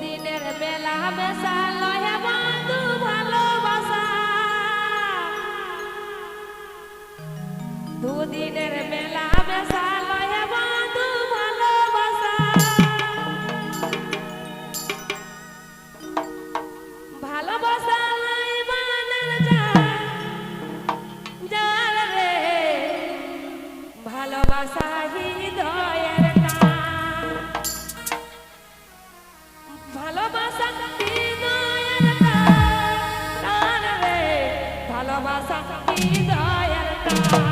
দিনের বেলা বেসা লহে বন্ধু ভালোবাসা। দুদিনের বেলা বেসা লহে বন্ধু ভালোবাসা। ভালোবাসা নাই বানার ভালোবাসা দয়াল